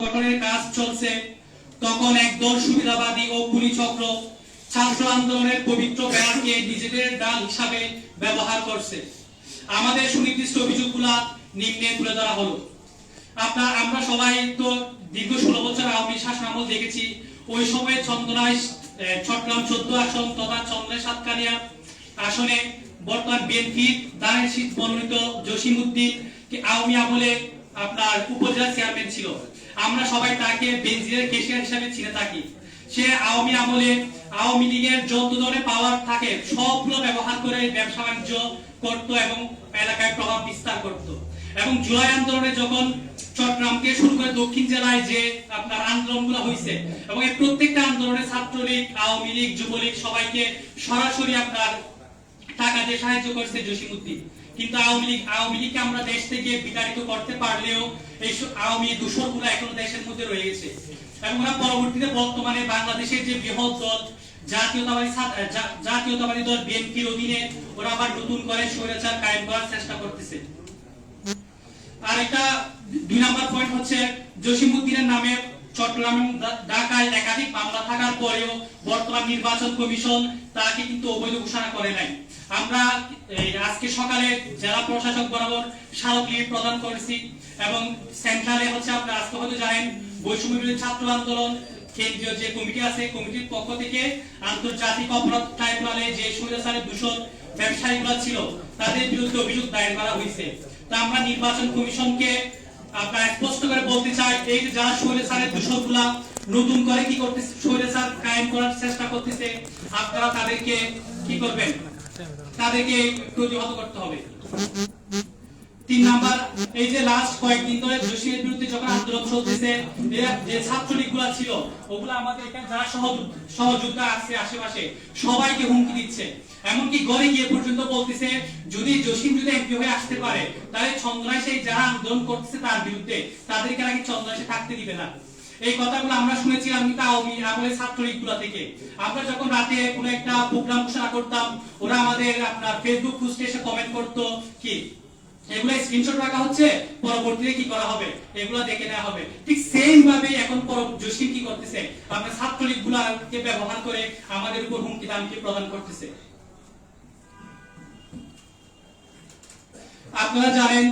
গঠনের কাজ চলছে। তখন একদল সুবিধাবাদী ও খুনি চক্র ছাত্র আন্দোলনের পবিত্র ব্যানারকে নিজেদের ডাল হিসাবে ব্যবহার করছে। আমাদের সুনির্দিষ্ট অভিযোগগুলা নিম্নে তুলে ধরা হলো। আপনার, আমরা সবাই তো দীর্ঘ ষোলো বছর আওয়ামী শাসন আমল দেখেছি। ওই সময় চন্দনায় চট্টগ্রাম চোদ্দ আসন তথা চন্দনায় সাতকানিয়া আসনে বর্তমান বিএনপির দানের শীত মনোনীত জসিম উদ্দিন আওয়ামী আমলে আপনার উপজেলা চেয়ারম্যান ছিল। আমরা সবাই তাকে বেনজিরের কেশিয়ার হিসাবে চিনে থাকি। সে আওয়ামী আমলে, আওয়ামী লীগের যত ধরনের পাওয়ার থাকে, সবগুলো ব্যবহার করে ব্যবসা বাণিজ্য করত এবং এলাকায় প্রভাব বিস্তার করত। এবং জুলাই আন্দোলনে যখন চট্টগ্রামকে শুরু করে দক্ষিণ জেলায় যে আপনার আন্দোলনগুলো হয়েছে এবং এই প্রত্যেকটা আন্দোলনে ছাত্রলীগ, আওয়ামী লীগ, যুবলীগ সবাইকে সরাসরি আপনার টাকা দিয়ে সাহায্য করছে জসিমউদ্দিন। কিন্তু আওয়ামী লীগ আওয়ামী লীগকে আমরা দেশ থেকে বিতাড়িত করতে পারলেও এই আওয়ামী দূষণগুলো এখনও দেশের মধ্যে রয়ে গেছে। এবং ওরা পরবর্তীতে বর্তমানে বাংলাদেশের যে বৃহৎ দল, জাতীয়তাবাদী জাতীয়তাবাদী দল বিএনপির অধীনে ওরা আবার নতুন করে স্বৈরাচার কায়েম করার চেষ্টা করতেছে। আর একটা দুই নম্বর পয়েন্ট হচ্ছে জসিমউদ্দিনের নামে চট্টগ্রাম ঢাকায় একাধিক মামলা থাকার পরেও বর্তমান নির্বাচন কমিশন তাকে কিন্তু অবৈধ ঘোষণা করে নাই। আমরা আজকে সকালে জেলা প্রশাসক বরাবর স্মারকলিপি প্রদান করেছি এবং সেন্ট্রালে হচ্ছে আপনারা আজকে হয়তো জানেন, বৈষম্য ছাত্র আন্দোলন, কেন্দ্রীয় যে কমিটি আছে, কমিটির পক্ষ থেকে আন্তর্জাতিক অপরাধ ট্রাইব্যুনালে যে স্বৈরাচারের দূষণ ব্যবসায়ীগুলো ছিল, তাদের বিরুদ্ধে অভিযোগ দায়ের করা হয়েছে। তা আমরা নির্বাচন কমিশনকে আপনার স্পষ্ট করে বলতে চাই, এই যে যারা স্বৈরাচারের দূষণগুলা নতুন করে কি করতেছে স্বৈরাচার কায়েম করার চেষ্টা করতেছে, আপনারা তাদেরকে কি করবেন? তাদেরকে প্রতিহত করতে হবে। তিন নাম্বার, এই যে লাস্ট কয়েকদিন ধরে জোশীর বিরুদ্ধে যখন আন্দোলন চলতেছে যে ছাত্রলীগগুলো ছিল, ওগুলো আমাদের এখানে যারা সহযোদ্ধা আছে আশেপাশে, সবাইকে হুমকি দিচ্ছে। এমনকি ঘরে গিয়ে পর্যন্ত বলতেছে, যদি জসিম যদি এমপি হয়ে আসতে পারে, তাহলে চন্দ্রায় সেই যারা আন্দোলন করতেছে তার বিরুদ্ধে, তাদেরকে নাকি চন্দ্রায় থাকতে দিবে না। এই কথাগুলো আমরা কিন্তু আওয়ামী আমলের ছাত্রলীগগুলা থেকে। আমরা যখন রাতে কোনো একটা প্রোগ্রাম ঘোষণা করতাম, ওরা আমাদের আপনার ফেসবুক পোস্টে এসে কমেন্ট করতো, কি? এগুলো স্ক্রিনশট রাখা হচ্ছে, পরবর্তীতে কি করা হবে? এগুলো দেখে নেওয়া হবে। ঠিক সেম ভাবে এখন জসিম কি করতেছে? আপনার ছাত্রলীগ গুলাকে ব্যবহার করে আমাদের উপর হুমকি প্রদান করতেছে। আপনারা জানেন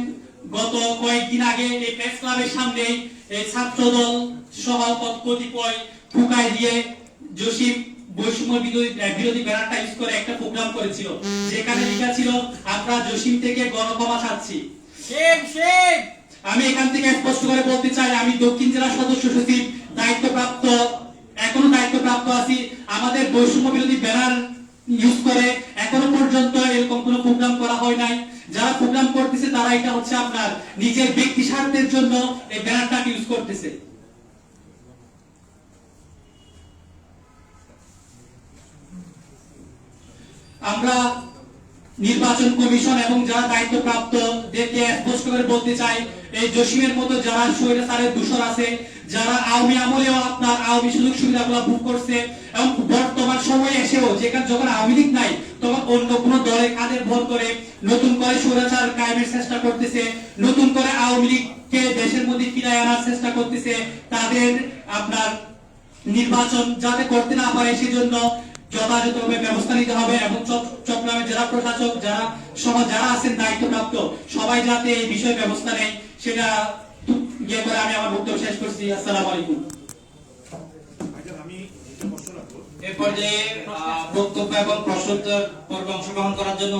গত কয়েকদিন আগে এই প্রেস ক্লাবের সামনে এই ছাত্রদল সহ কত- কতিপয় ফুকায় দিয়ে জসিম বৈষম্য বিরোধী বিরোধী ব্যানারটা ইউজ করে একটা প্রোগ্রাম করেছিল। যেখানে লেখা ছিল আমরা জসিম থেকে গণক্ষমা চাচ্ছি। আমি এখান থেকে স্পষ্ট করে বলতে চাই আমি দক্ষিণ জেলা সদস্য সচিব দায়িত্বপ্রাপ্ত এখনও দায়িত্বপ্রাপ্ত আছি। আমাদের বৈষম্য বিরোধী ব্যানার ইউজ করে এখনও পর্যন্ত এরকম কোনো প্রোগ্রাম করা হয় নাই। যারা প্রোগ্রাম করতেছে, তারা এটা হচ্ছে আপনার নিজের ব্যক্তি স্বার্থের জন্য এই ব্যানারটাকে ইউজ করতেছে। আমরা নির্বাচন কমিশন এবং যারা দায়িত্বপ্রাপ্ত দেরকে স্পষ্ট করে বলতে চাই, এই জসিমের মতো যারা স্বৈরাচারের দূষণ আছে যারা আওয়ামী আমলেও আপনার আওয়ামী সুযোগ সুবিধাগুলো ভোগ করছে এবং বর্তমান সময়ে এসেও যেখানে যখন আওয়ামী লীগ নাই, তখন অন্য কোন দলের কাঁধে ভর করে নতুন করে স্বৈরাচার কায়েমের চেষ্টা করতেছে, নতুন করে আওয়ামী লীগকে দেশের মধ্যে ফিরায় আনার চেষ্টা করতেছে, তাদের আপনার নির্বাচন যাতে করতে না পারে সেজন্য যথাযথভাবে ব্যবস্থা নিতে হবে এবং চট- চট্টগ্রামের জেলা প্রশাসক, যারা সহ যারা আছেন দায়িত্বপ্রাপ্ত, সবাই যাতে এই বিষয়ে ব্যবস্থা নেয়, সেটা ইয়ে করে আমি আমার বক্তব্য শেষ করছি আসসালামু আলাইকুম। এরপর এ পর্যায়ে বক্তব্য এবং প্রশ্নোত্তর পর্বে অংশগ্রহণ করার জন্য